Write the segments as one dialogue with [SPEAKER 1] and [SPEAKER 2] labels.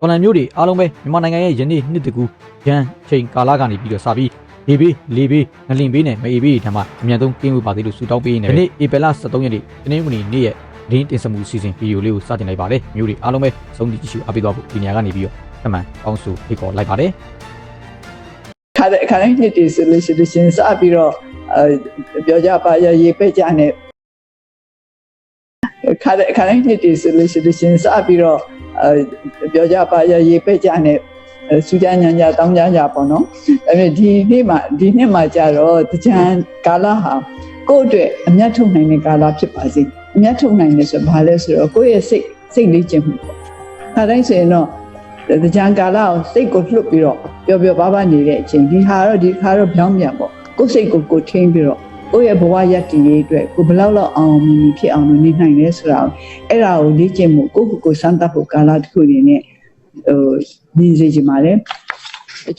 [SPEAKER 1] တော်လန်မျိုးတွေအားလုံးပဲမြန်မာနိုင်ငံရဲ့ယနေ့နှစ်တကူရန်ချိန်ကာလကနေပြီးတော့စပြီးလေဘေးလေဘေးငလင်ဘေးနဲ့မအေးဘေးတွေထမှာအမြန်ဆုံးကင်းဝေးပါသေးလို့ဆုတောင်းပေးနေတယ်။ဒီနေ့ဧပြီလ23ရက်နေ့တနင်္ဂနွေနေ့ရဲ့လင်းတင်ဆက်မှုစီစဉ်ဗီဒီယိုလေးကိုစတင်လိုက်ပါတယ်။မျိုးတွေအားလုံးပဲစုံကြည့်ကြည့်ရှုအားပေးသွားဖို့ဒီနေရာကနေပြီးတော့အမှန်ကောင်းစုဖိတ်ခေါ်လိုက်ပါတယ်
[SPEAKER 2] ခါတဲ့ခါတိုင်းနှစ်တည်ဆိုလို့ရှိလို့ရှရင်စပြီးတော့အဲပြောကြပါရရေပက်ကြနဲ့ခါတဲ့ခါတိုင်းနှစ်တည်ဆိုလို့ရှိလို့ရှရင်စပြီးတော့အဲ ပြောကြပါရရေပက်ကြနဲ့အဲစူကြညာညာတောင်းကြကြပေါ့နော်ဒါပေမဲ့ဒီနေ့မှာဒီနှစ်မှာကြတော့တကြံကာလဟာကိုယ့်အတွက်အမျက်ထုတ်နိုင်တဲ့ကာလဖြစ်ပါစေအမျက်ထုတ်နိုင်တယ်ဆိုဘာလဲဆိုတော့ကိုယ့်ရဲ့စိတ်စိတ်လေးကျင်မှုပေါ့ခါတိုင်းဆိုရင်တော့တကြံကာလကိုစိတ်ကိုလှုပ်ပြီးတော့ပျော်ပျော်ပါးပါးနေတဲ့အချိန်ဒီဟာတော့ဒီခါတော့ပြောင်းပြန်ပေါ့ကိုယ်စိတ်ကိုကိုယ်ထင်းပြီးတော့ ကိုယ့်ရဲ့ဘဝရည်တည်ရေးအတွက်ကိုဘယ်လောက်လောက်အောင်မြင်မြင်ဖြစ်အောင်လို့နေနိုင်လဲဆိုတာကိုအဲ့ဒါကိုလေ့ကျင့်မှုကိုယ့်ကိုယ်ကိုယ်စမ်းသပ်ဖို့ကာလတစ်ခုနေနဲ့ဟိုမြင်စေချင်ပါတယ်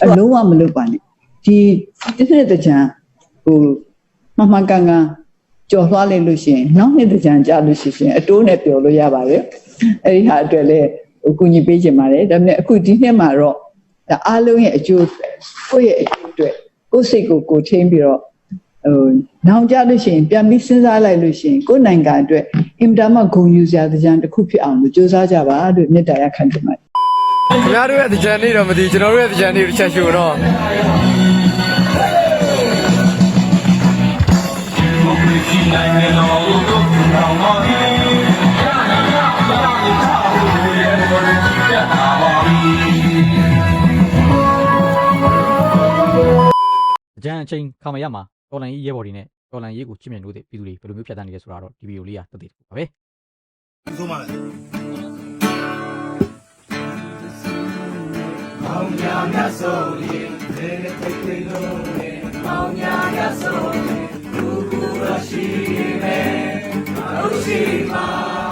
[SPEAKER 2] အလုံးဝမလုပ်ပါနဲ့ဒီတစ်နှစ်တကြံဟိုမှန်မှန်ကန်ကန်ကြော်သွားလိုက်လို့ရှိရင်နောက်နှစ်တကြံကြာလို့ရှိရင်အတိုးနဲ့ပျော်လို့ရပါတယ်အဲ့ဒီဟာအတွက်လည်းဟိုကူညီပေးခြင်းပါတယ်ဒါပေမဲ့အခုဒီနှစ်မှာတော့ဒါအားလုံးရဲ့အကျိုးအတွက်ကိုယ့်ရဲ့အကျိုးအတွက်ကိုယ့်စိတ်ကိုကိုယ်ထိန်းပြီးတော့ဟိုနောင်ကြလို့ရှိရင်ပြန်ပြီးစဉ်းစားလိုက်လို့ရှိရင်ကိုယ့်နိုင်ငံအတွက်အင်တာမဂုဏ်ယူစရာတစ်ကြံတစ်ခုဖြစ်အောင်လို့ကြိုးစားကြပါလို့မေတ္တာရခံချင်ပါတယ်
[SPEAKER 3] ခင်ဗျားတို့ရဲ့တကြံနေတော့မသိကျွန်တော်တို့ရဲ့တကြံနေတစ်ချက်ရှို့တော့
[SPEAKER 1] အကြံအချိန်ခါမရမှာ တော်လန်ရေးရဲဘော်တွေနဲ့တော်လန်ရေးကိုချစ်မြတ်လို့တဲ့ပြည်သူတွေဘယ်လိုမျိုးဖြတ်သန်းနေလဲဆိုတာတော့ဒီဗီဒီယိုလေးကသက်သေတစ်ခုပါပဲ
[SPEAKER 4] ဆိုမှလည်းကာကွယ်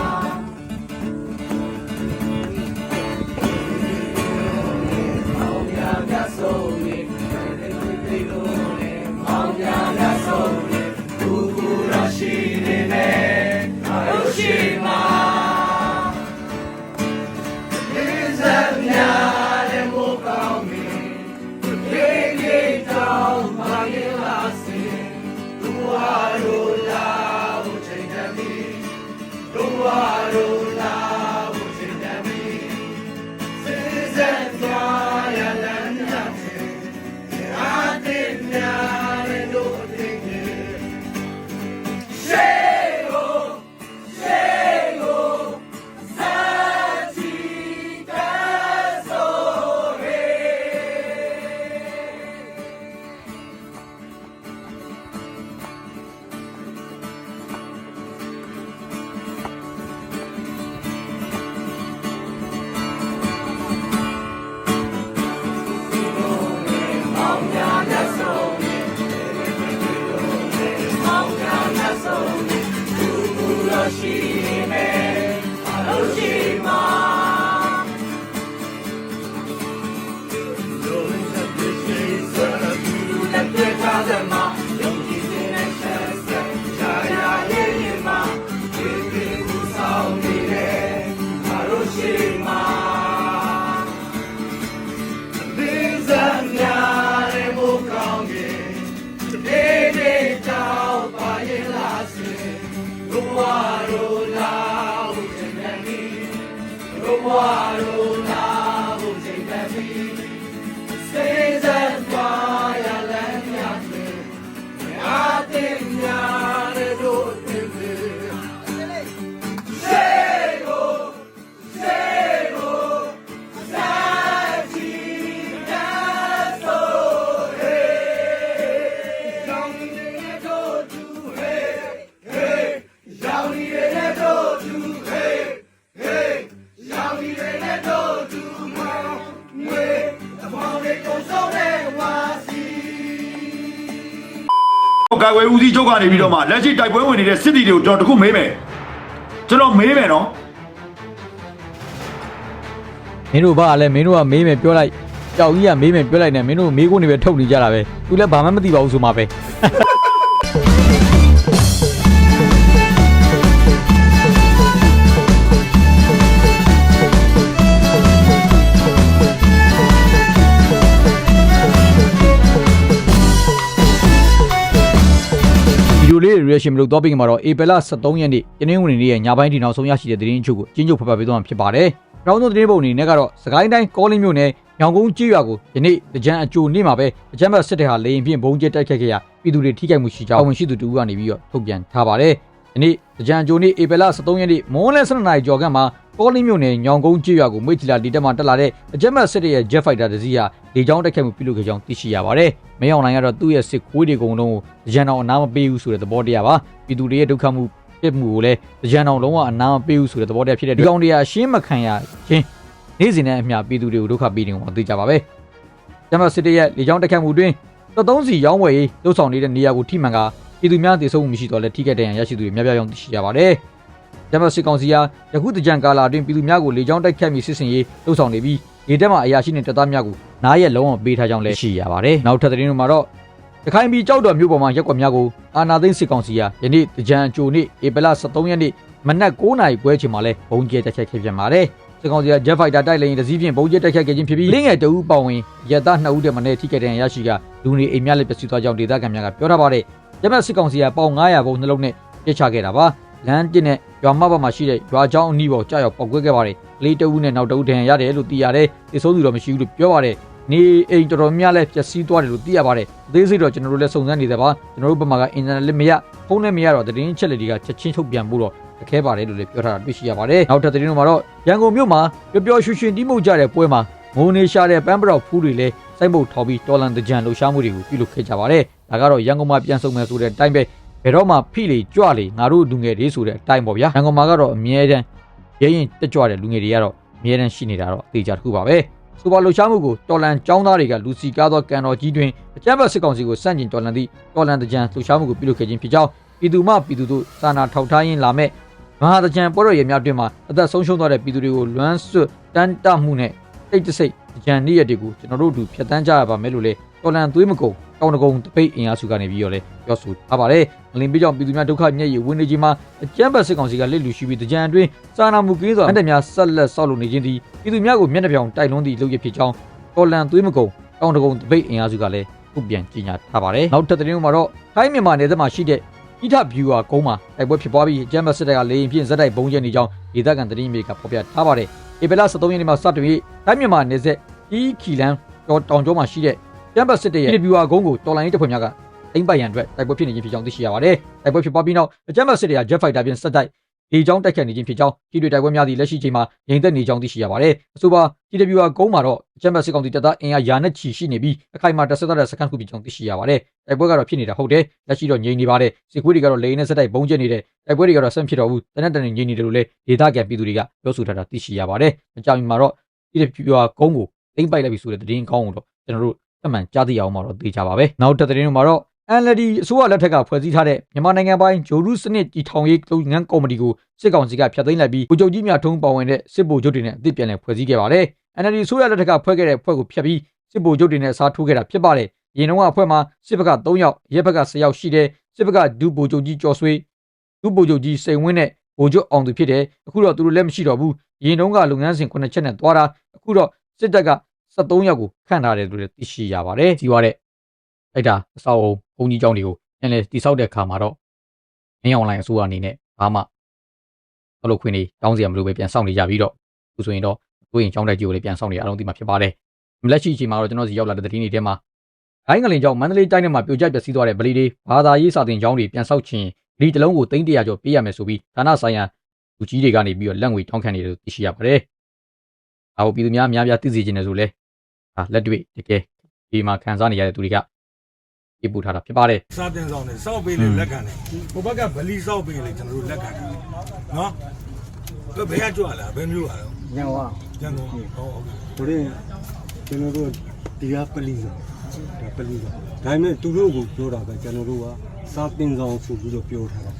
[SPEAKER 4] Hiroshima. Hiroshime, Hiroshima. Thousand ဦးစီးချုပ်ကနေပြီးတော့မှလက်ရှိတိုက်ပွဲဝင်နေတဲ့စစ်တီတွေကိုကျွန်တော်တခုမေးမယ်ကျွန်တော်မေးမယ်နော်
[SPEAKER 1] မင်းတို့ဘာလဲမင်းတို့ကမေးမယ်ပြောလိုက်ကြောက်ကြီးကမေးမယ်ပြောလိုက်နေမင်းတို့မေးခွန်းတွေပဲထုတ်နေကြတာပဲသူလည်းဘာမှမသိပါဘူးဆိုမှပဲ reaction မလို့တော့ပြီးမှာတော့ April 23ရက်နေ့တနင်္ဂနွေနေ့ရဲ့ညပိုင်းဒီနောက်ဆုံးရရှိတဲ့သတင်းအချို့ကိုကျင်းချုပ်ဖတ်ဖတ်ပေးသွားမှာဖြစ်ပါတယ်။နောက်ဆုံးသတင်းပုံအနေနဲ့ကတော့စကိုင်းတိုင်းကောလင်းမြို့နယ်ညောင်ကုန်းကြီးရွာကိုယနေ့ကြံအကြိုနေ့မှာပဲအကြမ်းဖက်စစ်တပ်ဟာလေရင်ဖြင့်ဘုံကျဲတိုက်ခတ်ခဲ့ရာပြည်သူတွေထိခိုက်မှုရှိကြောင်းဝန်ရှိသူတူကနေပြီးတော့ထုတ်ပြန်ထားပါတယ်။ယနေ့ကြံအကြိုနေ့ April 23ရက်နေ့မွန်းလယ်12နာရီကျော်ခန့်မှာ ကောလင်းမြို့နယ်ညောင်ကုန်းကြီးရွာကိုမွေးချီလာဒီတက်မှတက်လာတဲ့အကြမ်းဖက်စစ်တပ်ရဲ့ Jet Fighter တစ်စီးဟာလေကြောင်းတိုက်ခိုက်မှုပြုလုပ်ခဲ့ကြောင်းသိရှိရပါတယ်။မင်းအောင်လိုင်ကတော့သူ့ရဲ့စစ်ခွေးတွေကုံလုံးကိုကြံတော်အနာမပေးဘူးဆိုတဲ့သဘောတရားပါ။ပြည်သူတွေရဲ့ဒုက္ခမှုပြစ်မှုကိုလည်းကြံတော်လုံးဝအနာမပေးဘူးဆိုတဲ့သဘောတရားဖြစ်တဲ့ဒီကောင်တွေကရှင်းမခံရခြင်းနေ့စဉ်နဲ့အမျှပြည်သူတွေကိုဒုက္ခပေးနေကိုသိကြပါပဲ။ကျမစစ်တပ်ရဲ့လေကြောင်းတိုက်ခိုက်မှုတွင်သသုံးစီရောင်းဝယ်ရေးလှုပ်ဆောင်နေတဲ့နေရာကိုထိမှန်ကပြည်သူများတည်ဆုံမှုမရှိတော့လဲထိခိုက်တဲ့ရန်ရရှိသူတွေများပြားကြောင်းသိရှိရပါတယ်။ ကျမစစ်ကောင်စီဟာယခုတကြံကာလာအတွင်းပြည်သူများကိုလေကြောင်းတိုက်ခိုက်မှုစစ်စင်ရေးလှုပ်ဆောင်နေပြီးရေတက်မှာအရာရှိတဲ့တပ်သားများကိုနားရက်လုံးဝပေးထားကြောင်းလည်းရှိရပါတယ်။နောက်ထပ်သတင်းတွေမှာတော့ရခိုင်ပြည်ကြောက်တော်မြို့ပေါ်မှာရက်ကွက်များကိုအာနာသိန်းစစ်ကောင်စီဟာယနေ့တကြံအကြိုနေ့ဧပြီလ23ရက်နေ့မနက်9:00နာရီခွဲချိန်မှာလဲဘုံကျဲတိုက်ခိုက်ခဲ့ပြန်ပါတယ်။စစ်ကောင်စီက Jet Fighter တိုက်လေယာဉ်တစ်စီးဖြင့်ဘုံကျဲတိုက်ခိုက်ခဲ့ခြင်းဖြစ်ပြီးလင်းငယ်တအူးပေါဝင်ရက်သား2ဦးတည်းမနဲ့ထိခိုက်တဲ့ရရှိကလူနေအိမ်များလည်းပျက်စီးသွားကြောင်းဒေသခံများကပြောထားပါတယ်။ကျမစစ်ကောင်စီကပေါင်900ဘုံနှလုံးနဲ့ပြစ်ချခဲ့တာပါ။ လမ်းတစ်နဲ့ရွာမဘက်မှာရှိတဲ့ရွာချောင်းအနီးပေါ်ကြာရောက်ပောက်ကွဲခဲ့ပါတယ်။ကလေးတအူးနဲ့နောက်တအူးဒဏ်ရာရတယ်လို့သိရတယ်။ဒီဆိုးသူတော့မရှိဘူးလို့ပြောပါတယ်။နေအိမ်တော်တော်များလည်းပျက်စီးသွားတယ်လို့သိရပါတယ်။အသေးစိတ်တော့ကျွန်တော်တို့လည်းစုံစမ်းနေတယ်ပါ။ကျွန်တော်တို့ဘက်မှာကအင်တာနက်လည်းမရဖုန်းလည်းမရတော့သတင်းချက်လက်တွေကချက်ချင်းထုတ်ပြန်ဖို့တော့တခဲပါတယ်လို့လည်းပြောထားတာတွေ့ရှိရပါတယ်။နောက်ထပ်သတင်းတွေမှာတော့ရန်ကုန်မြို့မှာပျော်ပျော်ရွှင်ရွှင်တီးမှုကြတဲ့ပွဲမှာငိုနေရှာတဲ့ပန်းပရောက်ဖူးတွေလည်းစိုက်ပုတ်ထော်ပြီးတော်လန်တကြံလှူရှားမှုတွေကိုပြုလုပ်ခဲ့ကြပါတယ်။ဒါကတော့ရန်ကုန်မှာပြန်ဆုံမယ်ဆိုတဲ့အတိုင်းပဲဘ ယ်တော့မှဖိလေကြွလေငါတို့လူငယ်တွေဆိုတဲ့အတိုင်းပေါ့ဗျာ။ရန်ကုန်မှာကတော့အမြဲတမ်းရဲရင်တက်ကြွတဲ့လူငယ်တွေကတော့အမြဲတမ်းရှိနေတာတော့အသေးချာတစ်ခုပါပဲ။စူပါလှူရှားမှုကိုတော်လန်ចောင်းသားတွေကလူစီကားသောကန်တော်ကြီးတွင်အကြမ်းဖက်စစ်ကောင်စီကိုစန့်ကျင်တော်လန်သည့်တော်လန်တကြံလှူရှားမှုကိုပြုလုပ်ခဲ့ခြင်းဖြစ်ကြောင်းပြည်သူမှပြည်သူတို့စာနာထောက်ထားရင်းလာမဲ့မဟာတကြံပွဲတော်ရည်များတွင်မှာအသက်ဆုံးရှုံးသွားတဲ့ပြည်သူတွေကိုလွမ်းဆွတ်တန်းတမှုနဲ့တိတ်တဆိတ်ကြံနေ့ရက်တွေကိုကျွန်တော်တို့တို့ဖြတ်တန်းကြရပါမယ်လို့လေ တော်လန်သွေးမကုန်တောင်တကုံတပိတ်အင်အားစုကနေပြီးတော့လေပြောဆိုထားပါတယ်။ငလင်ပေးကြောင့်ပြည်သူများဒုက္ခမျက်ရည်ဝင်နေခြင်းမှာအကြမ်းဖက်စစ်ကောင်စီကလက်လူရှိပြီးတကြံအတွင်းစာနာမှုကင်းစွာအန်တများဆက်လက်ဆောက်လုပ်နေခြင်းသည်ပြည်သူများကိုမျက်နှာပြောင်တိုက်လွန်းသည့်လုပ်ရဖြစ်ကြောင်းတော်လန်သွေးမကုန်တောင်တကုံတပိတ်အင်အားစုကလည်းထုတ်ပြန်ကြေညာထားပါတယ်။နောက်ထပ်သတင်းမှာတော့ထိုင်းမြန်မာနယ်စပ်မှာရှိတဲ့ဣထဗျူဟာကုန်းမှာတိုက်ပွဲဖြစ်ပွားပြီးအကြမ်းဖက်စစ်တပ်ကလေရင်ဖြင့်ဇက်တိုက်ဘုံကျဲနေကြောင်းဒေသခံသတင်းမြေကဖော်ပြထားပါတယ်။ဧပြီလ23ရက်နေ့မှာစတင်ပြီးတိုင်းမြန်မာနယ်စပ်ဤခီလန်တောင်ကျောမှာရှိတဲ့ ကျမ်းပတ်စစ်တပ်ရဲ့ဗျူဟာကုန်းကိုတော်လိုင်းရေးတပ်ဖွဲ့များကအိမ်ပိုင်ရန်အတွက်တိုက်ပွဲဖြစ်နေခြင်းဖြစ်ကြောင်းသိရှိရပါတယ်။တိုက်ပွဲဖြစ်ပွားပြီးနောက်ကျမ်းပတ်စစ်တပ်က Jet Fighter ဖြင့်စက်တိုက်ဒီကြောင်းတိုက်ခတ်နေခြင်းဖြစ်ကြောင်းကြီးတွေတိုက်ပွဲများသည့်လက်ရှိချိန်မှာငြိမ်သက်နေကြောင်းသိရှိရပါတယ်။အဆိုပါ TWA ကုန်းမှာတော့ကျမ်းပတ်စစ်ကောင်စီတပ်သားအင်အားရာနဲ့ချီရှိနေပြီးအခိုင်အမာတပ်ဆက်တဲ့စကန်ခုဖြစ်ကြောင်းသိရှိရပါတယ်။တိုက်ပွဲကတော့ဖြစ်နေတာဟုတ်တယ်။လက်ရှိတော့ငြိမ်နေပါတယ်။စစ်ခွေးတွေကတော့လေနဲ့စက်တိုက်ဘုံကျနေတယ်။တိုက်ပွဲတွေကတော့ဆန့်ဖြစ်တော့ဘူး။တနက်တန်ငြိမ်နေတယ်လို့လည်းဒေသခံပြည်သူတွေကပြောဆိုထားတာသိရှိရပါတယ်။အကြောင်းမှာတော့ TWA ကုန်းကိုသိမ့်ပိုက်လိုက်ပြီဆိုတဲ့သတင်းကောင်းကိုတော့ကျွန်တော်တို့ အမှန်ကြားသိအောင်မှာတော့သိကြပါပဲ။နောက်တစ်သတင်းမှာတော့ NLD အစိုးရလက်ထက်ကဖွဲ့စည်းထားတဲ့မြန်မာနိုင်ငံပိုင်းဂျိုရုစနစ်ကြီးထောင်ရေးလုပ်ငန်းကော်မတီကိုစစ်ကောင်စီကဖျက်သိမ်းလိုက်ပြီးဗိုလ်ချုပ်ကြီးများထုံးပါဝင်တဲ့စစ်ဗိုလ်ချုပ်တွေနဲ့အသစ်ပြန်လည်ဖွဲ့စည်းခဲ့ပါတယ်။ NLD အစိုးရလက်ထက်ကဖွဲ့ခဲ့တဲ့ဖွဲ့ကိုဖျက်ပြီးစစ်ဗိုလ်ချုပ်တွေနဲ့စားထိုးခဲ့တာဖြစ်ပါတယ်။ရင်တော့အဖွဲ့မှာစစ်ဘက်က3ယောက်ရဲဘက်က10ယောက်ရှိတယ်စစ်ဘက်ကဒုဗိုလ်ချုပ်ကြီးကျော်ဆွေးဒုဗိုလ်ချုပ်ကြီးစိန်ဝင်းနဲ့ဗိုလ်ချုပ်အောင်သူဖြစ်တယ်။အခုတော့သူတို့လည်းမရှိတော့ဘူး။ရင်တော့ကလုပ်ငန်းစဉ်9ချက်နဲ့သွားတာအခုတော့စစ်တပ်က 73ယောက်ကိုခန့်ထားတယ်လို့လည်းသိရှိရပါတယ်။ကြီးွားတဲ့အဲ့ဒါအစောအုံဘုံကြီးကျောင်းတွေကိုပြန်လဲတိဆောက်တဲ့အခါမှာတော့မင်းအွန်လိုင်းအစိုးရအနေနဲ့ဘာမှဘလို့ခွင့်နေတောင်းစရာမလိုပဲပြန်စောင့်နေကြပြီးတော့သူဆိုရင်တော့ကိုရင်ကျောင်းတိုက်ကြီးကိုလည်းပြန်စောင့်နေအားလုံးသိမှာဖြစ်ပါတယ်။လက်ရှိအချိန်မှာတော့ကျွန်တော်စီရောက်လာတဲ့သတင်းတွေထဲမှာဒိုင်းကလင်ကျောင်းမန္တလေးတိုင်းထဲမှာပြိုကျပျက်စီးသွားတဲ့ဗလီတွေဘာသာရေးစာသင်ကျောင်းတွေပြန်ဆောက်ခြင်းဗလီတစ်လုံးကိုသိန်းတရာကျော်ပေးရမယ်ဆိုပြီးဌာနဆိုင်ရာလူကြီးတွေကနေပြီးတော့လက်ငွေတောင်းခံနေတယ်လို့သိရှိရပါတယ်။ဒါကိုပြည်သူများအများပြသိစေချင်တယ်ဆိုလဲ ဒါလက်တွေ့တကယ်ဒီမှာခံစားနေရတဲ့သူတွေကပြပူထားတာဖြစ်ပါတယ်
[SPEAKER 5] စားတင်ဆောင်နေစောက်ပေးလေလက်ခံတယ်ဟိုဘက်ကဗလီစောက်ပေးလေကျွန်တော်တို့လက်ခံတယ်နော်ဘယ်ဘယ်ကကြွလာဘယ်မျိုးလာတော့
[SPEAKER 6] ညောင်ဝါ
[SPEAKER 5] ကျန်တော့ဟောဟုတ်ကဲ့
[SPEAKER 6] ဘုရင်ကျွန်တော်တို့ဒီကပလီစာဒါပလီစာဒါပေမဲ့သူတို့ကိုပြောတာပဲကျွန်တော်တို့ကစာတင်ဆောင်ဆိုပြီးတော့ပြောထားတာ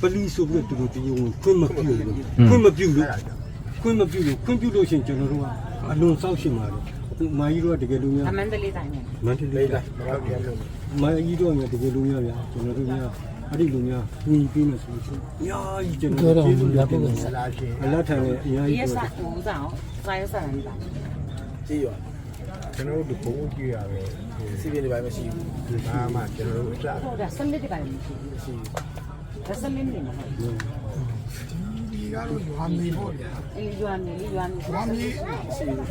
[SPEAKER 6] ပလီဆိုပြီးတော့သူတို့တရားဝင်ခွင့်မပြုလို့ခွင့်မပြုလို့ခွင့်မပြုလို့ခွင့်ပြုလို့ရှိရင်ကျွန်တော်တို့ကအလွန်စောက်ရှင်ပါတယ် အခုမာကြီးတို့ကတကယ်လို့များ
[SPEAKER 7] အမန္တလေးတိုင်းနဲ့
[SPEAKER 6] မန္တလေးတိုင်းမာကြီးတို့ကတကယ်လို့များဗျာကျွန်တော်တို့များအဲ့ဒီလိုများညီပြီးမယ်ဆိုလို့ရှိရင်အများကြီးကျွန်တော်တို့ကျေးဇူးတင်ပါတယ်အလတ်ထံရဲ့အများ
[SPEAKER 7] ဒီ
[SPEAKER 6] ကြီး
[SPEAKER 7] ရ
[SPEAKER 6] ပြော
[SPEAKER 7] စာဦးဆောင်စာရစာရန်ပါ
[SPEAKER 8] ကြည့်ရကျွန်တော်တို့ဘုံကြည့်ရပဲစီးပြင်းတွေပိုင်းမရှိဘူးဒါမှကျွန်တော်တို့အစ
[SPEAKER 7] ဟုတ်တယ်စနစ်တပိုင်းမရှိဘူး
[SPEAKER 8] ရှိ
[SPEAKER 7] ဒါစလင်းနေမှာ
[SPEAKER 9] ဒီကတော့ရွာမြေပေါ့ဗျာ
[SPEAKER 7] အေးရွာနေရွာနေ
[SPEAKER 9] ရွာမြေ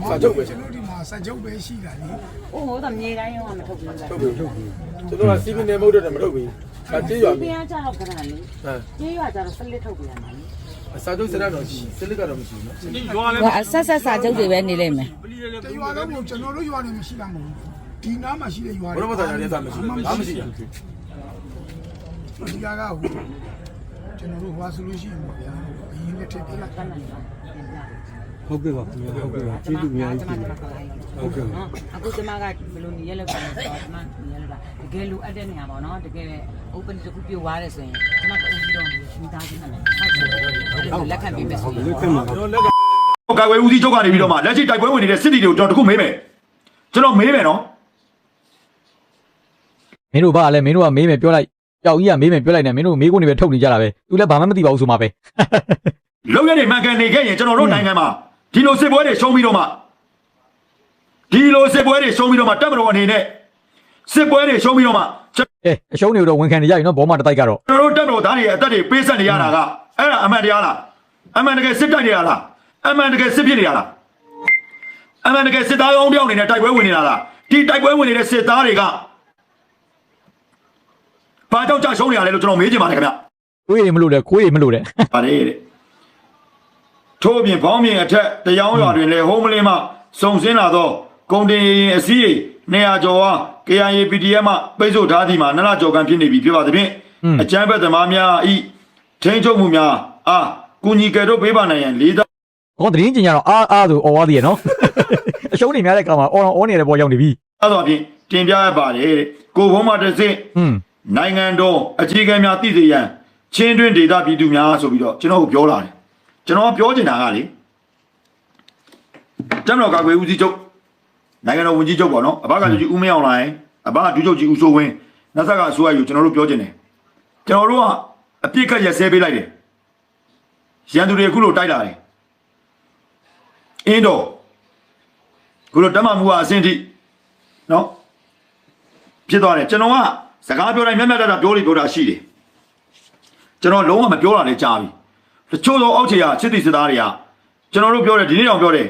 [SPEAKER 3] စာချုပ်ပဲ
[SPEAKER 9] ကျွန်တော်ဒီမှာစာချုပ်ပဲရှိတာလေ
[SPEAKER 7] အိုးဟိုတော့မြေတိုင်းရောမထုတ်ဘူးလား
[SPEAKER 3] ထုတ်ပြီထုတ်ပြီကျွန်တော်ကစီးပင်းနေမဟုတ်တော့မထုတ်ပြီဒါကြေးရွာပြီ
[SPEAKER 7] ပြားကြတော့ခဏလေး
[SPEAKER 3] ဟမ်
[SPEAKER 7] ကျေးရွာကြတော့စလစ်ထုတ်ပြရမှာလေ
[SPEAKER 3] စာချုပ်စရတော့ရှိစလစ်ကတော့မရှိဘူးနော်
[SPEAKER 7] ဟိုအဆက်ဆက်စာချုပ်တွေပဲနေလိမ့်မယ်
[SPEAKER 9] တရွာလုံးကိုကျွန်တော်တို့ရွာနေမရှိတာမဟုတ်ဘူးဒီနားမှာရှိတဲ့ရွာ
[SPEAKER 3] ဘုရားမသာရတဲ့စာမရှိဘူးဘာမရှိဘူး
[SPEAKER 9] ဒီကကဟိုကျွန်တော်တို့ဟွာဆိုလို့ရှိရင်ပေါ့ဗျာ အရင်လက်ထက်ပြလိုက်
[SPEAKER 7] တန်းတယ်နော်
[SPEAKER 6] ဟုတ်ကဲ့ပါခင်ဗျာဟုတ်ကဲ့ပါကျေးဇူးအများကြီးတင်ပါတယ်ဟုတ်ကဲ့ပါ
[SPEAKER 7] နော်အခုကျမကဘယ်လိုနေရလဲပါလဲဆိုတော့ကျမနေရလဲပါတကယ်လိုအပ်တဲ့နေရာပေါ့နော်တကယ် open တစ်ခုပြုတ်သွားတယ်ဆိုရင်ကျမတူပြီးတော့မိသားစုနဲ့ဟုတ်လက်ခံပေးမယ်ဆိုရင်
[SPEAKER 6] လက်ခံပါ
[SPEAKER 3] ကျွန်တော်လက်က
[SPEAKER 4] ကာကွယ်ဦးစီးချုပ်ကနေပြီးတော့မှလက်ရှိတိုက်ပွဲဝင်နေတဲ့စစ်တီတွေကိုကျွန်တော်တခုမေးမယ်ကျွန်တော်မေးမယ်နော်
[SPEAKER 1] မင်းတို့ဘာလဲမင်းတို့ကမေးမယ်ပြောလိုက်ကြောက်ကြီးကမေးမယ်ပြောလိုက်နေမင်းတို့မေးခွန်းတွေပဲထုတ်နေကြတာပဲသူလည်းဘာမှမသိပါဘူးဆိုမှပဲ
[SPEAKER 4] လုံရနေမှန်ကန်နေခဲ့ရင်ကျွန်တော်တို့နိုင်ငံမှာဒီလိုစစ်ပွဲတွေရှုံးပြီးတော့မှဒီလိုစစ်ပွဲတွေရှုံးပြီးတော့မှတပ်မတော်အနေနဲ့စစ်ပွဲတွေရှုံးပြီးတော့မှကျွန်
[SPEAKER 1] အဲအရှုံးတွေတော့ဝန်ခံနေကြပြီနော်ဘောမတစ်တိုက်ကတော့
[SPEAKER 4] တော်တို့တပ်မတော်သားတွေရဲ့အသက်တွေပေးဆက်နေရတာကအဲ့ဒါအမှန်တရားလားအမှန်တကယ်စစ်တိုက်နေရလားအမှန်တကယ်စစ်ဖြစ်နေရလားအမှန်တကယ်စစ်သားကောင်းတယောက်အနေနဲ့တိုက်ပွဲဝင်နေတာလားဒီတိုက်ပွဲဝင်နေတဲ့စစ်သားတွေကဘာကြောင့်ကြာရှုံးနေရလဲလို့ကျွန်တော်မေးချင်ပါတယ်ခင်ဗျ
[SPEAKER 1] ကိုယ်ရမလို့လေကိုယ်ရမလို့တဲ့
[SPEAKER 4] ပါတယ်တဲ့ ထို့အပြင်ဘောင်းမြင်အထက်တရားရွာတွင်လည်းဟုံးမလင်းမှစုံစင်းလာသောကုန်တင်အစည်းရေ200ကျော်အား KIA PDF မှပိတ်ဆို့ထားသည်မှာနလကျော်ကန်ဖြစ်နေပြီဖြစ်ပါသဖြင့်အကြမ်းဖက်သမားများဤထိန်းချုပ်မှုများအားကုညီကယ်တော့ပေးပါနိုင်ရန်လေးသား
[SPEAKER 1] ဟောသတင်းကျင်ကြတော့အာအာဆိုអော်သွားသေးရနော်အရှုံးတွေများတဲ့ကောင်မှာအော်အော်နေရတဲ့ဘောရောက်နေပြီ
[SPEAKER 4] အဲ့တော့ဖြင့်တင်ပြရပါတယ်တဲ့ကိုဘုံမှာတစ်စင်း
[SPEAKER 1] ဟွန်း
[SPEAKER 4] နိုင်ငံတော်အခြေခံများသိစေရန်ချင်းတွင်းဒေသပြည်သူများဆိုပြီးတော့ကျွန်တော်ကိုပြောလာတယ် ကျွန်တော်ကပြောချင်တာကလေတမတော်ကာကွယ်ဦးစီးချုပ်နိုင်ငံတော်ဝန်ကြီးချုပ်ပေါ့နော်အဘကလူကြီးဦးမင်းအောင်လိုင်းအဘဒုချုပ်ကြီးဦးစိုးဝင်းနတ်ဆက်ကအစိုးရယူကျွန်တော်တို့ပြောချင်တယ်ကျွန်တော်တို့ကအပြစ်ခတ်ရက်စဲပေးလိုက်တယ်ရန်သူတွေအခုလိုတိုက်လာတယ်အင်းတော့ခုလိုတမမှုကအဆင့်ထိနော်ဖြစ်သွားတယ်ကျွန်တော်ကစကားပြောတိုင်းမျက်မျက်တတပြောလို့ပြောတာရှိတယ်ကျွန်တော်လုံးဝမပြောတာလည်းကြားပြီ တချို့သောအောက်ခြေကချစ်တိစစ်သားတွေကကျွန်တော်တို့ပြောတယ်ဒီနေ့တောင်ပြောတယ်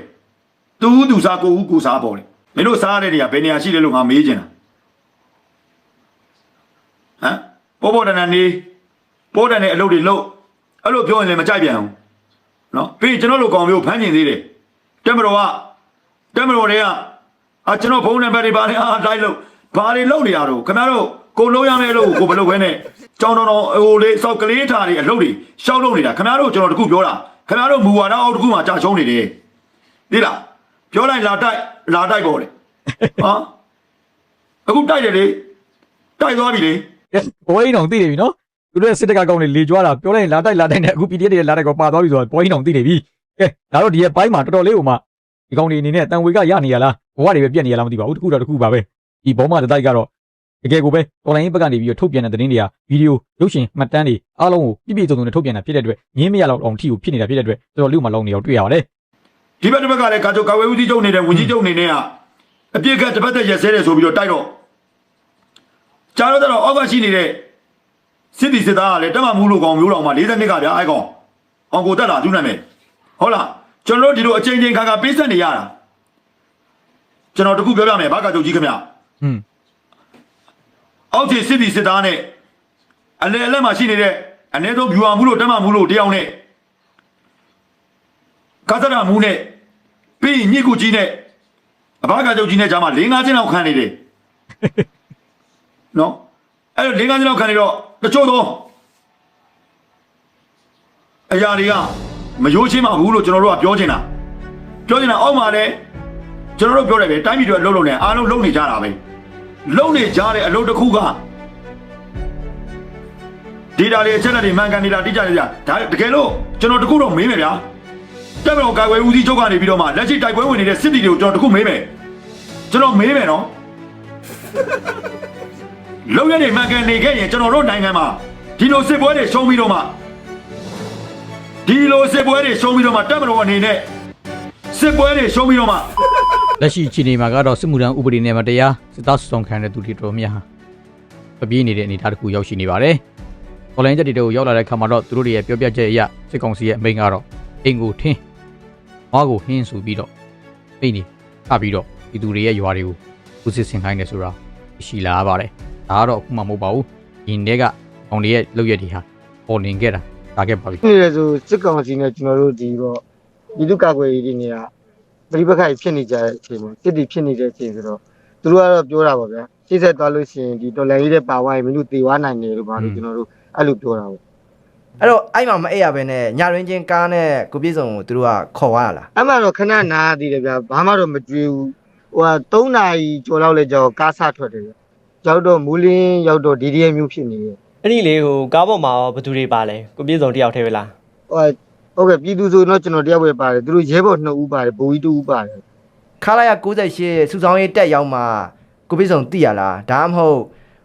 [SPEAKER 4] သူဦးသူစားကိုဦးကိုစားပေါ်တယ်မင်းတို့စားရတဲ့နေရာဘယ်နေရာရှိလဲလို့ငါမေးချင်တာဟမ်ပေါ်ပေါ်တန်တန်နေပေါ်တန်တဲ့အလုပ်တွေလုပ်အဲ့လိုပြောရင်လည်းမကြိုက်ပြန်ဘူးနော်ပြီးရင်ကျွန်တော်တို့ကောင်မျိုးဖမ်းကျင်သေးတယ်တက်မတော်ကတက်မတော်တွေကအာကျွန်တော်ဖုန်းနံပါတ်တွေပါလေအားတိုင်းလို့ဘာတွေလုပ်နေရတော့ခင်ဗျားတို့ ကိုလုံးရမယ့်လို့ကိုဘယ်လိုပဲနဲ့ကြောင်းတော်တော်ဟိုလေးစောက်ကလေးထားတွေအလုပ်တွေရှောက်လုပ်နေတာခင်ဗျားတို့ကျွန်တော်တခုပြောတာခင်ဗျားတို့မူဝါဒအောက်တခုမှကြာရှုံးနေတယ်သိလားပြောလိုက်လာတိုက်လာတိုက်ပေါ်တယ်ဟာအခုတိုက်တယ်လေတိုက်သွားပြီလေ
[SPEAKER 1] ဘောင်းအောင်သိနေပြီနော်သူတို့စစ်တကကောင်တွေလေကြွားတာပြောလိုက်ရင်လာတိုက်လာတိုက်နဲ့အခု PDF တွေလာတိုက်ကောပါသွားပြီဆိုတော့ဘောင်းအောင်သိနေပြီကဲဒါတော့ဒီရဲ့ဘိုင်းမှာတော်တော်လေးဟိုမှာဒီကောင်တွေအနေနဲ့တန်ဝေကရနေရလားဘဝတွေပဲပြက်နေရလားမသိပါဘူးတခုတော့တခုပါပဲဒီဘောမတစ်တိုက်ကတော့ တကယ်ကိုပဲ online ဘက်ကနေပြီးတော့ထုတ်ပြန်တဲ့သတင်းတွေကဗီဒီယိုရုပ်ရှင်မှတ်တမ်းတွေအားလုံးကိုပြည့်ပြည့်စုံစုံနဲ့ထုတ်ပြန်တာဖြစ်တဲ့အတွက်ငင်းမရတော့အောင်ထီကိုဖြစ်နေတာဖြစ်တဲ့အတွက်တော်တော်လေးမှလောင်းနေအောင်တွေ့ရပါတယ်
[SPEAKER 4] ဒီဘက်တစ်ဘက်ကလည်းကာချုပ်ကာဝေးဦးစီးချုပ်နေတဲ့ဝန်ကြီးချုပ်အနေနဲ့ကအပြစ်ကတစ်ပတ်သက်ရက်စဲတယ်ဆိုပြီးတော့တိုက်တော့ကြားတော့တော့အောက်ကရှိနေတဲ့စစ်တီစစ်သားကလည်းတက်မှမူလို့ကောင်မျိုးတော်မှာ40နှစ်ကဗျာအဲ့ကောင်အောင်ကိုတက်တာသူနာမည်ဟုတ်လားကျွန်တော်တို့ဒီလိုအချိန်ချင်းခါခါပေးဆက်နေရတာကျွန်တော်တခုပြောပြမယ်ဘာကာချုပ်ကြီးခင်ဗျ
[SPEAKER 1] ဟွန်း
[SPEAKER 4] အောက်ခြေစစ်တီစစ်သားနဲ့အလဲအလဲမှာရှိနေတဲ့အ ਨੇ ဆုံး viewer မှုလို့တက်မှမှုလို့တရားနဲ့ကာသရမှုနဲ့ပြီးရင်ညစ်ကူကြီးနဲ့အဘကာချုပ်ကြီးနဲ့ဂျာမ၄၅ချင်းလောက်ခံနေတယ်နော်အဲ့တော့၄၅ချင်းလောက်ခံနေတော့တချို့တော့အရာတွေကမရိုးချင်းမဘူးလို့ကျွန်တော်တို့ကပြောချင်တာပြောချင်တာအောက်မှာလည်းကျွန်တော်တို့ပြောတယ်ပဲတိုင်းပြည်တွေအလုပ်လုပ်နေအားလုံးလုပ်နေကြတာပဲ လုံနေကြတဲ့အလုပ်တစ်ခုကဒေတာတွေအချက်အလက်တွေမှန်ကန်နေတာတိကျနေကြဒါတကယ်လို့ကျွန်တော်တခုတော့မေးမယ်ဗျာတက်မတော်ကာကွယ်ဦးစီးချုပ်ကနေပြီးတော့မှလက်ရှိတိုက်ပွဲဝင်နေတဲ့စစ်တီတွေကိုကျွန်တော်တခုမေးမယ်ကျွန်တော်မေးမယ်နော်လုံရနေမှန်ကန်နေခဲ့ရင်ကျွန်တော်တို့နိုင်ငံမှာဒီလိုစစ်ပွဲတွေရှုံးပြီးတော့မှဒီလိုစစ်ပွဲတွေရှုံးပြီးတော့မှတက်မတော်အနေနဲ့စစ်ပွဲတွေရှုံးပြီးတော့မှ
[SPEAKER 1] လက်ရှိအခြေအနေမှာကတော့စစ်မှုထမ်းဥပဒေနဲ့မတရားစစ်သားစုဆောင်ခံတဲ့သူတွေတော်များဟာပပြေးနေတဲ့အနေအထားတစ်ခုရောက်ရှိနေပါတယ်ော်လိုင်းချက်တွေကိုရောက်လာတဲ့ခါမှာတော့သူတို့တွေရဲ့ပြောပြချက်အရစစ်ကောင်စီရဲ့အမိန့်ကတော့အင်ကိုထင်းမွားကိုဟင်းဆိုပြီးတော့မိနေခပြီးတော့ဒီသူတွေရဲ့ရွာတွေကိုဦးစစ်ဆင်ခိုင်းတယ်ဆိုတာရှိလာပါတယ်ဒါကတော့အခုမှမဟုတ်ပါဘူးဒီနေ့ကအောင်တွေရဲ့လောက်ရက်တွေဟာပေါ်နေခဲ့တာဒါခဲ့ပါပြီ
[SPEAKER 10] ဖြစ်နေတယ်ဆိုစစ်ကောင်စီနဲ့ကျွန်တော်တို့ဒီတော့ဒီလူကာကွယ်ရေးတွေနေတာ ပြိပခိုက်ဖြစ်နေကြတဲ့အချိန်မှာစစ်တီဖြစ်နေတဲ့အချိန်ဆိုတော့သူတို့ကတော့ပြောတာပါဗျာရှေ့ဆက်သွားလို့ရှိရင်ဒီတော်လန်ရေးတဲ့ပါဝိုင်းမင်းတို့တေဝါနိုင်တယ်လို့ပါလို့ကျွန်တော်တို့အဲ့လိုပြောတာပေါ့
[SPEAKER 11] အဲ့တော့အဲ့မှာမအိပ်ရဘဲနဲ့ညရင်းချင်းကားနဲ့ကိုပြည့်စုံကိုသူတို့ကခေါ်သွားတာလား
[SPEAKER 10] အဲ့မှာတော့ခဏနားသေးတယ်ဗျာဘာမှတော့မကြွေးဘူးဟိုက3နာရီကျော်လောက်လဲကြောက်ကားဆထွက်တယ်ဗျာရောက်တော့မူလင်းရောက်တော့ DDM မျိုးဖြစ်နေတယ်
[SPEAKER 12] အဲ့ဒီလေဟိုကားပေါ်မှာရောဘယ်သူတွေပါလဲကိုပြည့်စုံတယောက်တည်းပဲလား
[SPEAKER 10] ဟိုက ဟုတ်ကဲ့ပြည်သူဆိုတော့ကျွန်တော်တယောက်ပဲပါတယ်သူတို့ရဲဘော်2ဦးပါတယ်ဘူကြီး2ဦးပါတယ်
[SPEAKER 11] ခါလာရ68စုဆောင်ရေးတက်ရောက်မှကိုပြည့်စုံတိရလားဒါမှမဟုတ်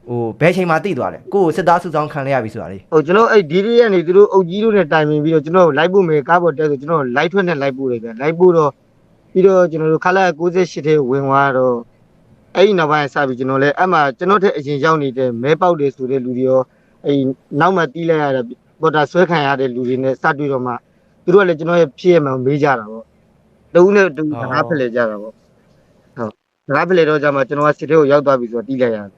[SPEAKER 11] ဟိုဘယ်ချိန်မှတိသွားလဲကိုကိုစစ်သားစုဆောင်ခံရရပြီဆိုတာလေ
[SPEAKER 10] ဟိုကျွန်တော်အဲ့ DD ကနေသူတို့အုပ်ကြီးတို့နဲ့တိုင်ပင်ပြီးတော့ကျွန်တော်လိုက်ဖို့မယ်ကားပေါ်တက်ဆိုကျွန်တော်လိုက်ထွက်နဲ့လိုက်ဖို့တယ်ဗျလိုက်ဖို့တော့ပြီးတော့ကျွန်တော်တို့ခလာ68ထဲဝင်သွားတော့အဲ့ဒီနောက်ပိုင်းစပြီးကျွန်တော်လည်းအဲ့မှာကျွန်တော်ထက်အရင်ရောက်နေတဲ့မဲပေါက်တွေဆိုတဲ့လူတွေရောအဲ့နောက်မှတီးလိုက်ရတဲ့ပေါ်တာဆွဲခံရတဲ့လူတွေနဲ့စတွေ့တော့မှ သူတို့ကလည်းကျွန်တော်ရဲ့ဖြစ်ရမှမေးကြတာပေါ့တဦးနဲ့တူစကားဖလှယ်ကြတာပေါ့ဟုတ်စကားဖလှယ်တော့ကြမှာကျွန်တော်ကစစ်ထဲကိုရောက်သွားပြီဆိုတော့တီးလိုက်ရတယ်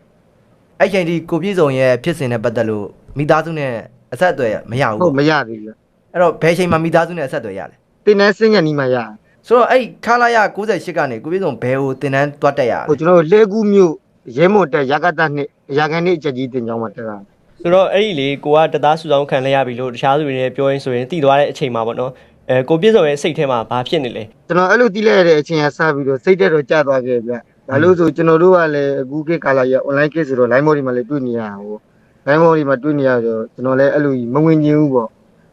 [SPEAKER 11] အဲ့ချိန်ဒီကိုပြည့်စုံရဲ့ဖြစ်စဉ်နဲ့ပတ်သက်လို့မိသားစုနဲ့အဆက်အသွယ်မရ
[SPEAKER 10] ဟု
[SPEAKER 11] ဘူး
[SPEAKER 10] တ်မရသေးဘူး
[SPEAKER 11] အဲ့တော့ဘယ်ချိန်မှမိသားစုနဲ့အဆက်အသွယ်ရလဲ
[SPEAKER 10] တင်းနဲ့စင်းညက်နီးမှရတယ်
[SPEAKER 11] ဆိုတော့အဲ့ခါလာရ68ကနေကိုပြည့်စုံဘယ်ကိုတင်တန်းတွားတက်ရလဲ
[SPEAKER 10] ဟိုကျွန်တော်တို့လဲကူးမြို့ရဲမွန်တက်ရကတနှစ်ရာကန်နှစ်အချက်ကြီးတင်ကြောင်းမှာတက်တာ
[SPEAKER 12] ဆိုတော့အဲ့ဒီလေကိုကတသားစုဆောင်ခံလဲရပြီလို့တခြားသူတွေနဲ့ပြောရင်းဆိုရင်တည်သွားတဲ့အချိန်မှာပေါ့နော်အဲကိုပြည့်စုံရဲ့စိတ်ထဲမှာဘာဖြစ်နေလဲ
[SPEAKER 10] ကျွန်တော်အဲ့လိုတီးလိုက်ရတဲ့အချိန်ကစပြီးတော့စိတ်တက်တော့ကြာသွားခဲ့ဗျဒါလို့ဆိုကျွန်တော်တို့ကလည်းအခုခေတ်ကာလကြီး online ကိစ္စဆိုတော့ line mode တွေမှာလည်းတွေ့နေရတာဟို line mode တွေမှာတွေ့နေရတော့ကျွန်တော်လည်းအဲ့လိုမဝင်ကျင်ဘူးပေါ့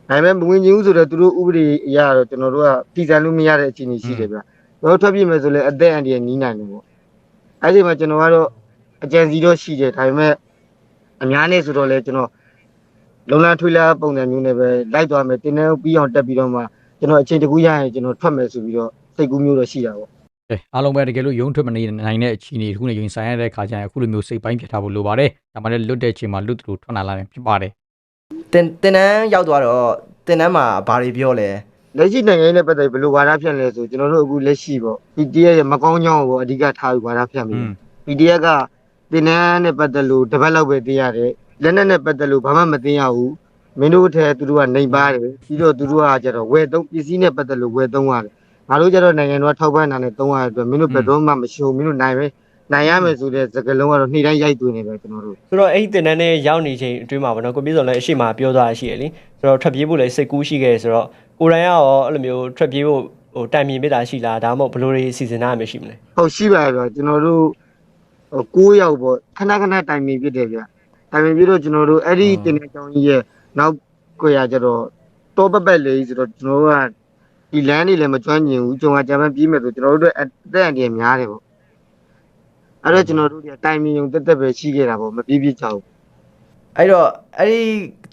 [SPEAKER 10] ဒါပေမဲ့မဝင်ကျင်ဘူးဆိုတော့သူတို့ဥပဒေအရတော့ကျွန်တော်တို့ကပြည်စံလို့မရတဲ့အခြေအနေရှိတယ်ဗျကျွန်တော်ထွက်ပြေးမယ်ဆိုလည်းအသက်အန္တရာယ်နီးနိုင်တယ်ပေါ့အဲ့ဒီမှာကျွန်တော်ကတော့အကြံစီတော့ရှိတယ်ဒါပေမဲ့ အများနဲ့ဆိုတော့လည်းကျွန်တော်လုံလန်းထွေးလာပုံစံမျိုးနဲ့ပဲလိုက်သွားမယ်တင်းနှဲပြီးအောင်တက်ပြီးတော့မှကျွန်တော်အချိန်တကူရရင်ကျွန်တော်ထွက်မယ်ဆိုပြီးတော့စိတ်ကူးမျိုးတော့ရှိတာပေါ့
[SPEAKER 1] အဲအားလုံးပဲတကယ်လို့ရုံးထွက်မနေနိုင်တဲ့အခြေအနေတစ်ခုနဲ့ရင်ဆိုင်ရတဲ့ခါကျရင်အခုလိုမျိုးစိတ်ပိုင်းပြတ်ထားဖို့လိုပါတယ်ဒါမှလည်းလွတ်တဲ့ချိန်မှာလွတ်တူထွက်လာလာရင်ဖြစ်ပါတယ်
[SPEAKER 11] တင်တင်တန်းရောက်သွားတော့တင်တန်းမှာဘာတွေပြောလဲ
[SPEAKER 10] လက်ရှိနိုင်ငံရေးနဲ့ပတ်သက်ပြီးဘယ်လိုဝါဒဖြန့်လဲဆိုကျွန်တော်တို့အခုလက်ရှိပေါ့ PDF ရဲ့မကောင်းကြောင်းကိုပေါ့အဓိကထားပြီးဝါဒဖြန့်ပြီး PDF က တင်နန်းနဲ့ပတ်သက်လို့တပတ်လောက်ပဲသိရတယ်လက်နက်နဲ့ပတ်သက်လို့ဘာမှမသိရဘူးမင်းတို့အထက်သူတို့ကနေပါတယ်ပြီးတော့သူတို့ကကျတော့ဝယ်သုံးပစ္စည်းနဲ့ပတ်သက်လို့ဝယ်သုံးရတယ်ငါတို့ကျတော့နိုင်ငံတော်ထောက်ပံ့တာနဲ့သုံးရတဲ့အတွက်မင်းတို့ဘယ်တော့မှမရှုံမင်းတို့နိုင်ပဲနိုင်ရမယ်ဆိုတဲ့စကားလုံးကတော့နေ့တိုင်းရိုက်သွင်းနေတယ်ကျွန်တော်တို့
[SPEAKER 12] ဆိုတော့အဲ့ဒီတင်တန်းနဲ့ရောက်နေချိန်အတွင်းမှာပေါ့နော်ကိုပြည့်စုံလည်းအရှိမပြောသွားရှိရလေဆိုတော့ထွက်ပြေးဖို့လည်းစိတ်ကူးရှိခဲ့ဆိုတော့ကိုရိုင်းကရောအဲ့လိုမျိုးထွက်ပြေးဖို့ဟိုတိုင်မြင်ပေးတာရှိလားဒါမှမဟုတ်ဘယ်လိုတွေစီစဉ်ထားရမရှိမလဲ
[SPEAKER 10] ဟုတ်ရှိပါရဲ့ဗျကျွန်တော်တို့ ဟို9ယောက်ပေါ့ခဏခဏတိုင်ပင်ဖြစ်တယ်ဗျတိုင်ပင်ပြီးတော့ကျွန်တော်တို့အဲ့ဒီတင်တဲ့ကြောင်းကြီးရဲ့နောက်ကိုရကြတော့တောပပက်လေးဆိုတော့ကျွန်တော်တို့ကဒီလမ်းနေလည်းမကျွမ်းကျင်ဘူးကျွန်တော်ကဂျပန်ပြေးမယ်ဆိုကျွန်တော်တို့အတွက်အသက်အန္တရာယ်များတယ်ပေါ့အဲ့တော့ကျွန်တော်တို့ကတိုင်ပင်ုံတက်တက်ပဲရှိခဲ့တာပေါ့မပြေးပြေးကြဘူး
[SPEAKER 11] အဲ့တော့အဲ့ဒီ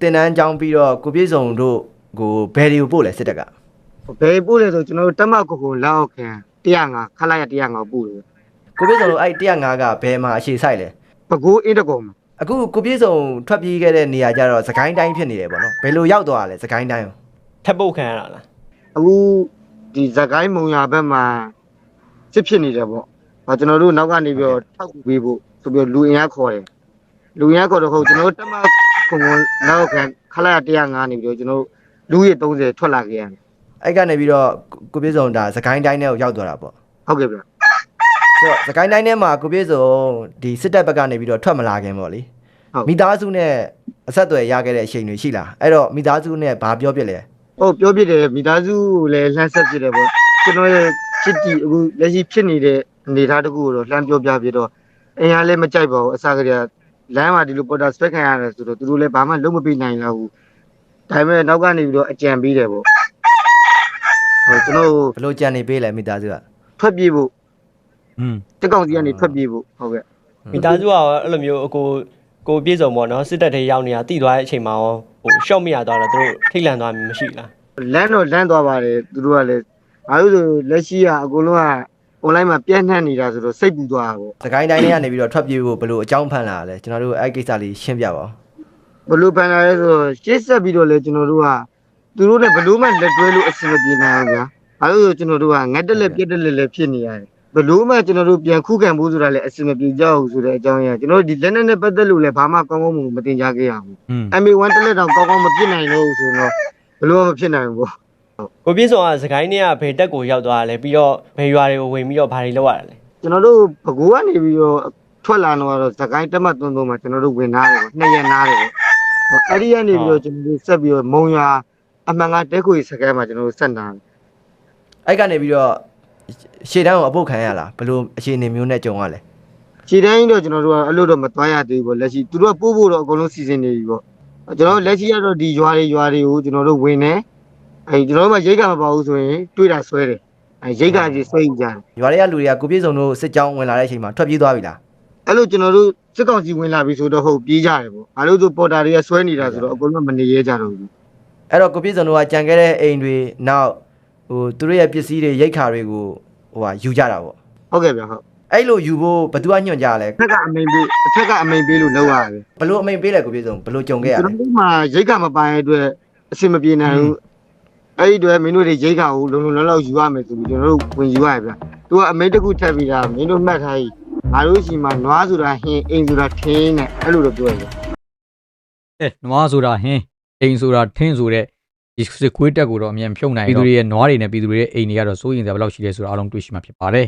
[SPEAKER 11] တင်တန်းကြောင်းပြီးတော့ကိုပြည့်စုံတို့ကိုဘယ်တွေကိုပို့လဲစစ်တပ်က
[SPEAKER 10] ဘယ်ပို့လဲဆိုကျွန်တော်တို့တက်မကိုကိုလောက်အောက်ခံ105ခလိုက်ရ105ပို့တယ်
[SPEAKER 11] ကိုပြည့်စုံတို့အဲ့105ကဘယ်မှာအခြေဆိုင်လဲ
[SPEAKER 10] ပကိုးအင်းတကုံမှာ
[SPEAKER 11] အခုကိုပြည့်စုံထွက်ပြေးခဲ့တဲ့နေရာကျတော့စကိုင်းတိုင်းဖြစ်နေတယ်ပေါ့နော်ဘယ်လိုရောက်သွားတာလဲစကိုင်းတိုင်းကို
[SPEAKER 12] ထပ်ပုတ်ခံရတာလား
[SPEAKER 10] အခုဒီဇကိုင်းမုံရဘက်မှာစစ်ဖြစ်နေတယ်ပေါ့။ဟာကျွန်တော်တို့နောက်ကနေပြီးတော့ထောက်ကူပေးဖို့ဆိုပြီးတော့လူအင်အားခေါ်တယ်။လူအင်အားခေါ်တော့ဟုတ်ကျွန်တော်တို့တက်မခုံခုံနောက်ခံခလာ105နေပြီးတော့ကျွန်တော်တို့လူရ30ထွက်လာခဲ့ရတယ်
[SPEAKER 11] အဲ့ကနေပြီးတော့ကိုပြည့်စုံဒါစကိုင်းတိုင်းထဲကိုရောက်သွားတာပေါ့။
[SPEAKER 10] ဟုတ်ကဲ့ဗျာ
[SPEAKER 11] ဆိုတော့စကိုင်းတိုင်းထဲမှာကိုပြည့်စုံဒီစစ်တပ်ဘက်ကနေပြီးတော့ထွက်မလာခင်ပေါ့လေမိသားစုနဲ့အဆက်အသွယ်ရခဲ့တဲ့အချိန်တွေရှိလားအဲ့တော့မိသားစုနဲ့ဘာပြောပြလဲ။
[SPEAKER 10] ဟုတ်ပြောပြတယ်မိသားစုလည်းလှမ်းဆက်ပြတယ်ပေါ့။ကျွန်တော်ရဲ့ချစ်တီအခုလက်ရှိဖြစ်နေတဲ့အနေအထားတစ်ခုကိုတော့လှမ်းပြောပြပြတော့အင်အားလည်းမကြိုက်ပါဘူးအစားကလေးကလမ်းမှာဒီလိုပေါ်တာစပက်ခံရတယ်ဆိုတော့သူတို့လည်းဘာမှလုံးမပေးနိုင်တော့ဘူး။ဒါပေမဲ့နောက်ကနေပြီးတော့အကြံပေးတယ်ပေါ့။ဟုတ်ကျွန်တော်
[SPEAKER 11] ဘယ်လိုကြံနေပေးလဲမိသားစုက
[SPEAKER 10] ထွက်ပြေးဖို့
[SPEAKER 1] อืม
[SPEAKER 10] တက်ကောင်စီကနေထွက်ပြေးဖို့ဟုတ်ကဲ့
[SPEAKER 12] မိသားစုကရောအဲ့လိုမျိုးအကိုကိုပြည့်စုံပေါ့နော်စစ်တပ်တွေရောက်နေတာတည်သွားတဲ့အချိန်မှာရောဟိုရှော့မရသွားတော့သူတို့ထိတ်လန့်သွားမှမရှိလား
[SPEAKER 10] လမ်းတော့လမ်းသွားပါတယ်သူတို့ကလည်းဘာလို့ဆိုလက်ရှိကအကုန်လုံးက online မှာပြန့်နှံ့နေတာဆိုတော့စိတ်ပူသွားတာပေါ့
[SPEAKER 11] စကိုင်းတိုင်းထဲကနေပြီးတော့ထွက်ပြေးဖို့ဘယ်လိုအကြောင်းဖန်လာလဲကျွန်တော်တို့အဲ့ကိစ္စလေးရှင်းပြပါဦး
[SPEAKER 10] ဘယ်လိုပန်လာလဲဆိုတော့ရှေ့ဆက်ပြီးတော့လေကျွန်တော်တို့ကသူတို့နဲ့ဘယ်လို့မှလက်တွဲလို့အဆင်မပြေနိုင်ဘူးဗျာဘာလို့လဲဆိုကျွန်တော်တို့ကငတ်တက်လက်ပြက်တက်လက်လက်ဖြစ်နေရတယ် ဘယ်လို့မှကျွန်တော်တို့ပြန်ခုခံဖို့ဆိုတာလည်းအဆင်မပြေကြဘူးဆိုတဲ့အကြောင်းအရာကျွန်တော်တို့ဒီလက်နက်နဲ့ပတ်သက်လို့လည်းဘာမှကောင်းကောင်းမွန်မွန်မတင်ကြခဲ့ရဘူး
[SPEAKER 1] อืม
[SPEAKER 10] MA1 တက်လက်တော့ကောင်းကောင်းမဖြစ်နိုင်လို့ဆိုတော့ဘယ်လို့မှမဖြစ်နိုင်ဘူးပေါ့
[SPEAKER 12] ကိုပြည့်စုံကစကိုင်းနဲ့ကဘယ်တက်ကိုရောက်သွားတာလဲပြီးတော့ဘယ်ရွာတွေကိုဝင်ပြီးတော့ဘာတွေလုပ်ရတာလဲ
[SPEAKER 10] ကျွန်တော်တို့ဘကိုးကနေပြီးတော့ထွက်လာတော့စကိုင်းတက်မှတ်သွန်းသွန်းမှာကျွန်တော်တို့ဝင်သားတယ်ပေါ့နှစ်ရက်နားတယ်ပေါ့ဟောအဲ့ဒီကနေပြီးတော့ကျွန်တော်တို့ဆက်ပြီးတော့မုံရွာအမှန်ကတဲခွေစကိုင်းမှာကျွန်တော်တို့ဆက်နာတယ်
[SPEAKER 11] အဲ့ကနေပြီးတော့ ရှေ့တန်းကိုအပုတ်ခံရလားဘယ်လိုအခြေအနေမျိုးနဲ့ကြုံရလဲ
[SPEAKER 10] ခြေတိုင်းတော့ကျွန်တော်တို့ကအဲ့လိုတော့မသွားရသေးဘူးပေါ့လက်ရှိသူတို့ကပို့ဖို့တော့အကုန်လုံးစီစဉ်နေပြီပေါ့ကျွန်တော်တို့လက်ရှိကတော့ဒီရွာတွေရွာတွေကိုကျွန်တော်တို့ဝင်နေအဲကျွန်တော်တို့မှရိတ်ကမပါဘူးဆိုရင်တွေးတာဆွဲတယ်အဲရိတ်ကကြီးဆွဲကြတယ်
[SPEAKER 11] ရွာတွေကလူတွေကကိုပြည့်စုံတို့စစ်ကြောင်းဝင်လာတဲ့အချိန်မှာထွက်ပြေးသွားပြီလား
[SPEAKER 10] အဲ့လိုကျွန်တော်တို့စစ်ကောင်စီဝင်လာပြီဆိုတော့ဟုတ်ပြေးကြတယ်ပေါ့ဘာလို့ဆိုပေါ်တာတွေကဆွဲနေတာဆိုတော့အကုန်လုံးမနေရဲကြတော့ဘူး
[SPEAKER 11] အဲ့တော့ကိုပြည့်စုံတို့ကကြံခဲ့တဲ့အိမ်တွေနောက် ဟိုသူတို့ရဲ့ပစ္စည်းတွေရိတ်ခါတွေကိုဟိုဟာယူကြတာပေါ့
[SPEAKER 10] ဟုတ်ကဲ့ဗျဟုတ်
[SPEAKER 11] အဲ့လိုယူဖို့ဘယ်သူကညွှန်ကြရလဲ
[SPEAKER 10] အထက်ကအမိန်ပေးအထက်ကအမိန်ပေးလို့လောက်ရတယ်
[SPEAKER 11] ဘယ်လိုအမိန်ပေးလဲကိုပြည့်စုံဘယ်လိုကြုံခဲ့ရ
[SPEAKER 10] ကျွန်
[SPEAKER 11] လဲ
[SPEAKER 10] တော်တို့မှရိတ်ကမပိုင်တဲ့အတွက်အဆင်မပြေနိုင်ဘူးအဲ့ဒီအတွက်မင်းတို့တွေရိတ်ကကိုလုံလုံလောက်လောက်ယူရမယ်ဆိုပြီးကျွန်တော်တို့ဝင်ယူရတယ်ဗျသူကအမိန်တစ်ခုထပ်ပြီးတာမင်းတို့မှတ်ထားကြီးငါတို့ရှိမှနွားဆိုတာဟင်းအိမ်ဆိုတာထင်းနဲ့အဲ့လိုတော့ပြောရတယ်
[SPEAKER 1] အဲနွားဆိုတာဟင်းအိမ်ဆိုတာထင်းဆိုတဲ့ ဒီစစ်ခွေးတက်ကိုတော့အမြန်ဖြုံနိုင်ပြည်သူတွေရဲ့နွားတွေနဲ့ပြည်သူတွေရဲ့အိမ်တွေကတော့စိုးရင်စရာဘယ်လောက်ရှိလဲဆိုတာအားလုံးတွေ့ရှိမှာဖြစ်ပါတယ်